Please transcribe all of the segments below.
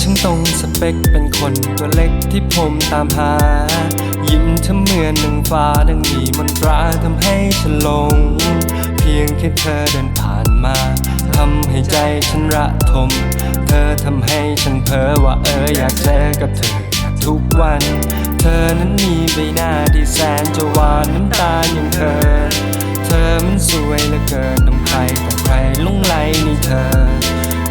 ช่างตรงสเปคเป็นคนตัวเล็กที่ผมตามหา ยิ้มเธอเหมือนหนึ่งฟ้าดังมีมนตราทำให้ฉันหลง เพียงแค่เธอเดินผ่านมาทำให้ใจฉันระทม เธอทำให้ฉันเพ้อว่าเอออยากเจอกับเธอทุกวัน เธอนั้นมีใบหน้าที่แสนจะหวานน้ำตาลอย่างเธอ เธอมันสวยเหลือเกินต้องใครแต่ใครหลงไหลในเธอ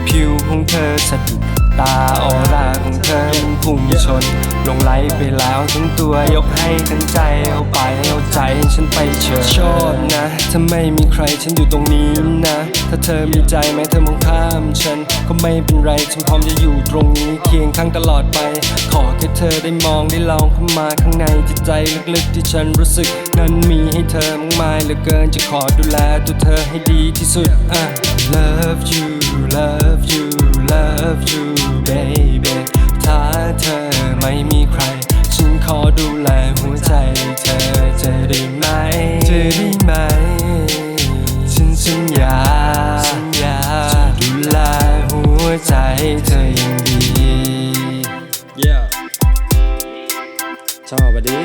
ผิวของเธอสะดุด ตาออร่าของเธอมันพุ่งชน ลงไหลไปแล้วทั้งตัวยกให้ทั้งใจเอาไปเอาใจฉันไปเชิญชอบนะถ้าไม่มีใครฉันอยู่ตรงนี้นะ ถ้าเธอมีใจไหมเธอมองข้ามฉัน ก็ไม่เป็นไรฉันพร้อมจะอยู่ตรงนี้เคียงข้างตลอดไป ขอแค่เธอได้มองได้ลองเข้ามาข้างในจิตใจลึกๆที่ฉันรู้สึกนั้นมีให้เธอมากมายเหลือเกินจะขอดูแลตัวเธอให้ดีที่สุดอะ Love you love you love you baby ถ้าเธอไม่มีใคร ฉันขอดูแลหัวใจเธอจะได้ไหมจะได้ไหม ฉันสัญญาสัญญาจะดูแลหัวใจเธออย่างดีเยี่ยชอบอะดิ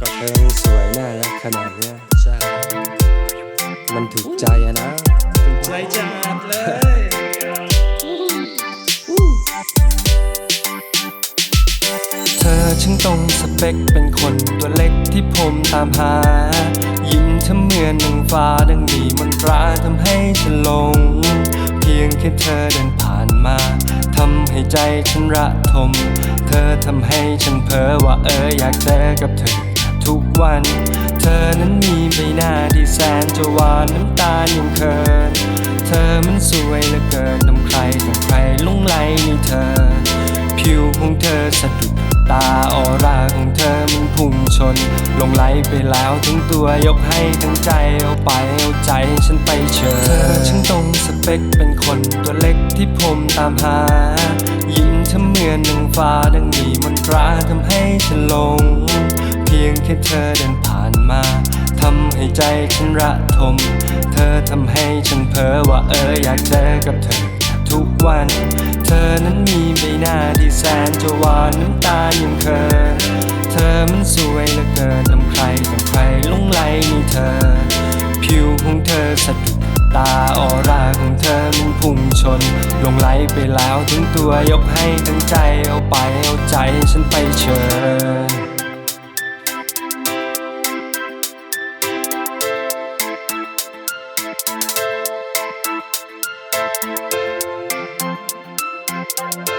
ก็เธอมันสวยน่ารักขนาดเนี้ยใช่มันถูกใจอะ นะใจจัดเลยเธอช่างตรงสเปคเป็นคนตัวเล็กที่ผมตามหา ยิ้มเธอเหมือนนึ่งฟ้าดังมีมนตราทำให้ฉันหลง เพียงแค่เธอเดินผ่านมาทำให้ใจฉันระทม เธอทำให้ฉันเพ้อว่าเอออยากเจอกับเธอทุกวัน เธอนั้นมีใบหน้าที่แสนจะหวานน้ำตาลยังเคิน เธอมันสวยเหลือเกินทำใครต่อใครหลงไหลในเธอ ผิวของเธอสะดุดตาออร่าของเธอมันพุ่งชน ลงไหลไปแล้วทั้งตัวยกให้ทั้งใจเอาไปเอาใจฉันไปเชิญเธอช่างตรงสเปคเป็นคนตัวเล็กที่ผมตามหา ยิ้มเธอเหมือนหนึ่งฟ้าดังมีมนตราทำให้ฉันลง เพียงแค่เธอเดิน ให้ใจฉันระทม เธอทำให้ฉันเพ้อว่าเอออยากเจอกับเธอทุกวัน เธอนั้นมีใบหน้าที่แสนจะหวานน้ำตาลยังเคินเธอมันสวยเหลือเกินทำใครต่อใครลงไหลในเธอ ผิวของเธอสะดุดตาออร่าของเธอมันพุ่งชน ลงไหลไปแล้วทั้งตัวยกให้ทั้งใจเอาไปเอาใจฉันไปเชิญ Bye.